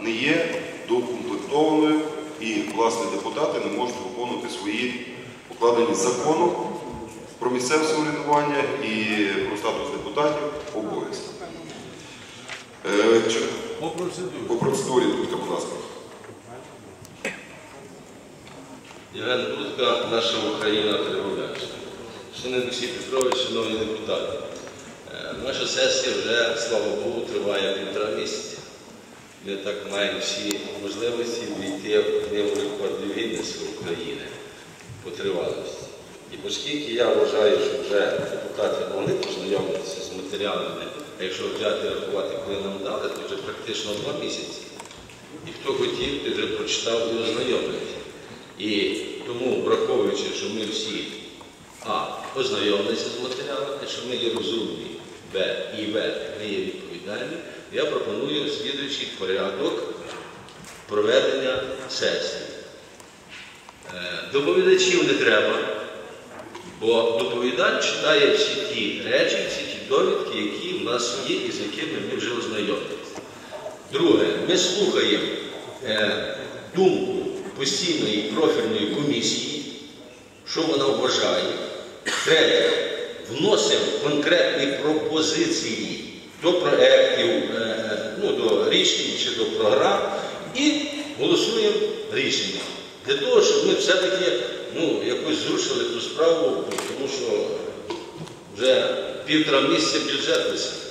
не є доукомплектованою і, власне, депутати не можуть виконувати свої покладені законом про місцеве самоврядування і про статус депутатів обов'язки. Е, По процедурі. По процедурі, Дудка, будь ласка. Євген Дудка, наша Україна Трибуляч. Шановний Олексій Петрович, шановні депутати, е, наша сесія вже, слава Богу, триває півтора місяця. Ми так маємо всі можливості війти в книгу рекордів Гіннеса України по тривалості. І оскільки я вважаю, що вже депутати могли познайомитися з матеріалами, а якщо взяти рахувати, коли нам дали, то вже практично два місяці. І хто хотів, той вже прочитав і ознайомився. І тому, враховуючи, що ми всі А. Ознайомилися з матеріалами, що ми є розумні, Б. І В. Ми є відповідальні, я пропоную слідуючий порядок проведення сесії. Е, Доповідачів не треба, бо доповідач читає всі ті речі, всі ті довідки, які в нас є і з якими ми вже ознайомилися. Друге, ми слухаємо е, думку постійної профільної комісії, що вона вважає. Третє, вносимо конкретні пропозиції до проєктів, е, ну, до рішень чи до програм і голосуємо рішення. Для того, щоб ми все-таки ну, якось зрушили ту справу, тому що вже півтора місяця бюджет.